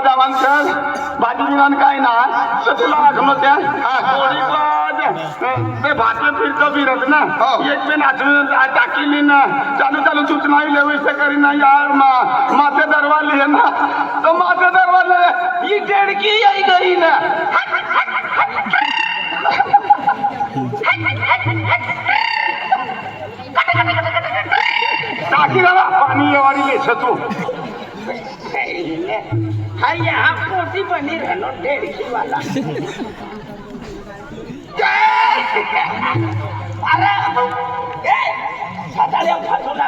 जावान sir भाजी विनान काय ना? तर तुला आठवलं त्या? ते भातलं फिरतं फिरत ना? हो. एक पे नाचून टाकीली ना. चालू चालू सूचना लेवस करी ना यार मा. माथे दरवाले है ना. तो माथे दरवाले. ही डेडकी आई गई ना. टाकी ना पाणी येवारी लेछ तू हाय यहाँ पोती बनी रहनो डेढ़ वाला अरे ए सदाले फसुला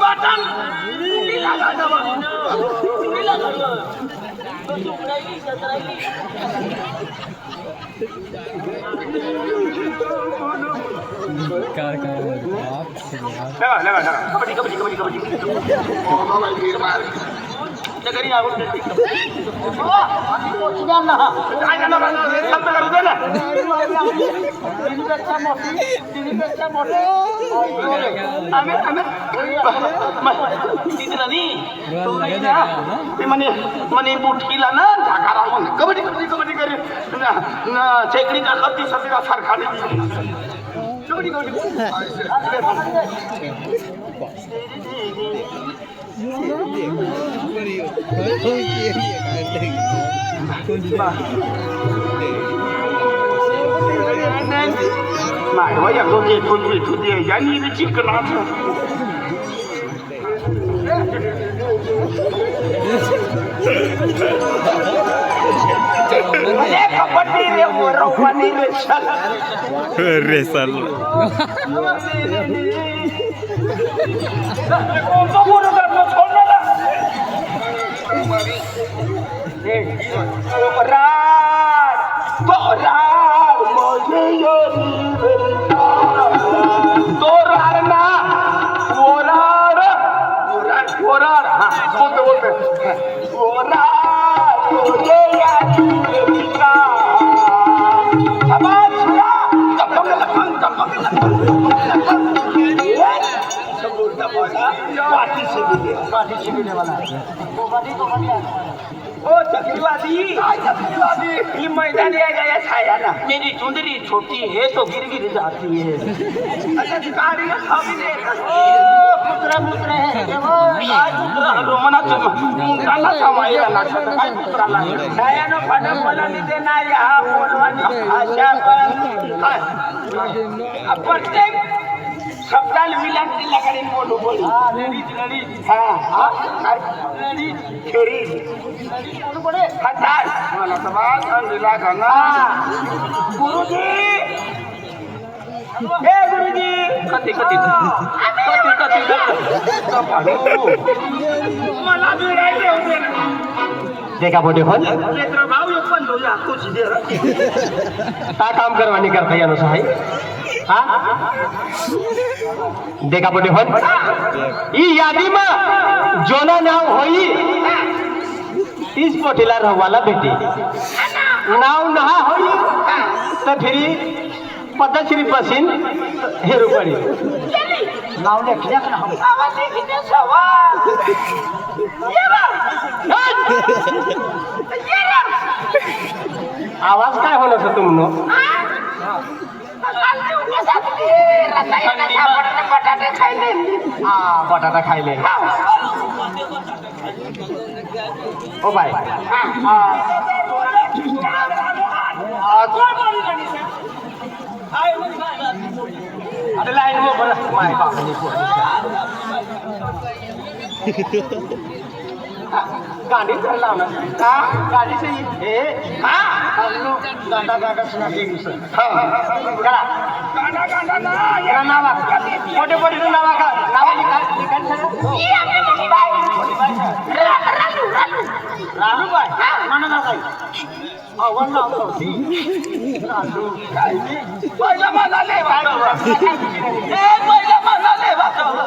Batang! Nilaga na ba? Nilaga na. Batuk na ini, sa try ini. Car बाप से बाप लगा लगा लगा कबड्डी कबड्डी कबड्डी कबड्डी त्या घरी आवडते ते. काय झालं बा? शांत करू दे ना आम्ही आम्ही तिथे नाही तो 买我想说这吞嘴吞嘴，眼里的几个拉扯。de morro, Juan y rezala. पाठीशी गेले. पाठीशी गेले मला. कोमाडी, कोमाडी आहे. ओ चक्रीवादी काय चक्रीवादी ही मैदानी आहे का या छायाला मेरी चुंदरी छोटी है तो गिर गिर जाती है अच्छा गाडी प्रत्येक शब्दाला विलांटी लगाडी बोलू बोलू हा हा हा गुरुजी हे गुरुजी! कधी कधी कधी कधी मला भिडायचे होते? देखा बोटे हो भाऊ एक पण दोन काय काम करवानी करता या नुसार आहे देखा बोटे हो ई यादी में जोना नाम होई. इस पोटेला रहवाला बेटी नाव नहा होई. तो फिर पद्धतशीर बसीन हेरू पडी नाव लेखल्याक ना आवाज किती सवा आवाज काय होणार सर तुमनो बटाटे खायले हा बटाटा खायले ओ बाय અરે લાઈનમાં બરસ માય બાપની પોતે गाडी तर लावणार हा गाडी से हे गाडा गाडा सुना दिवस हा करा गांडा गांडा ना नावा मोठे मोठे नावा का नावा लिखा. लिखा रानू बाय म्हणा ना काही अवन नाव रानू. पहिला मला लय वाटलं. ए, पहिला मला लय वाटलं.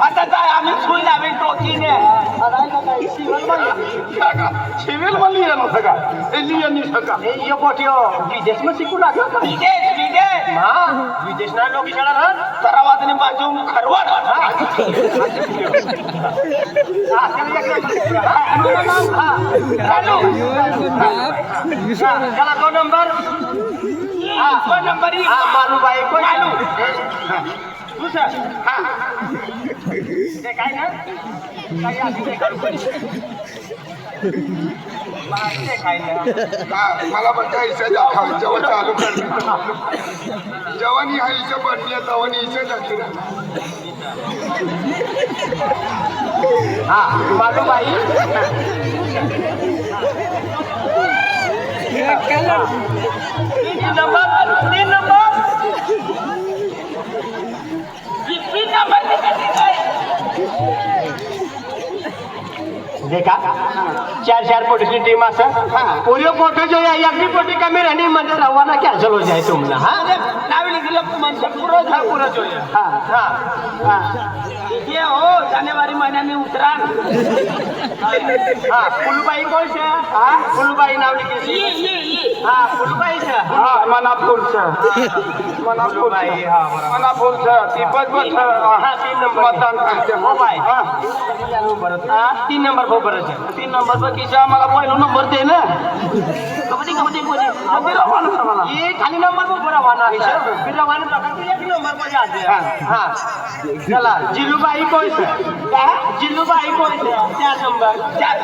हा कोण हा आता काय आम्ही सुई लावेल टोकीने सिव्हिलमध्ये येणं सगळा एलियन नाही सगळा ए यो पोटियो विदेश में शिकू लागला विदेश विदेश? हा. विदेश ना लोक शाळा राहत बाजू खरवड. हा. एक नंबर हा. दो नंबर हा ही. हा कोण मालू. दुसरं हा. काय ना काही काय? मला पण त्या हिशा दाखव जेवण चालू कर जेवण हा हिशा बनली जेवण हिशा दाखव हा तीन नंबर तीन नंबर तीन नंबर किती काय? देखा चार चार पोटीची टीम असं? पोलिओ पोटो जो या अगली पोटी कमी राहणी म्हणजे रवाना कॅन्सल हो जाय तुम्हाला हा? नाव लिहिलं म्हणजे पुरं झा पुरं जोया हा. हा. ये हो जानेवारी महिन्याने उतरा हा फुलबाई कोण से हा? फुलबाई नाव लिखी हा फुलबाई से हा मना फुलचं मना મનાફૂલ છે. મનાફૂલ છે ટીપજ છે. હા તીન નંબર મતદાન કરશે મોબાઈલ હા તીન નંબર ખબર છે. તીન નંબર પર કિસ્સા મારા મોબાઈલ નંબર દે ને. કબડ્ડી કબડ્ડી કોઈ નથી રવાનો તમારા એ ખાલી નંબર પર ભરાવાના છે. ભરાવાનો પ્રકાર એક નંબર પર યાદ છે. હા ચલા જીલુભાઈ કોઈ છે? જીલુભાઈ કોઈ છે? ચાર નંબર. ચાર.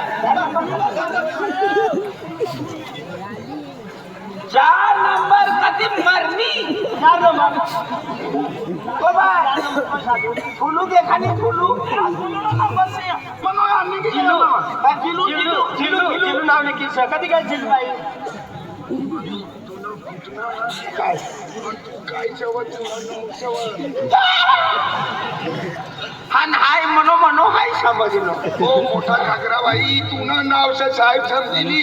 चार नंबर नंबर कधी मरनी चार नंबर. ओ बाय फुलू दे खाली फुलू. जिल्लू जिल्लू जिल्लू जिल्लू जिल्लू नाव लिखी से कधी काय जिल्लूबाई काय काय? जेवण जेवण हा हाय मनो मनो हाय समजलो हो मोठा घागराबाई तुनं नाव से साहेब समजिली.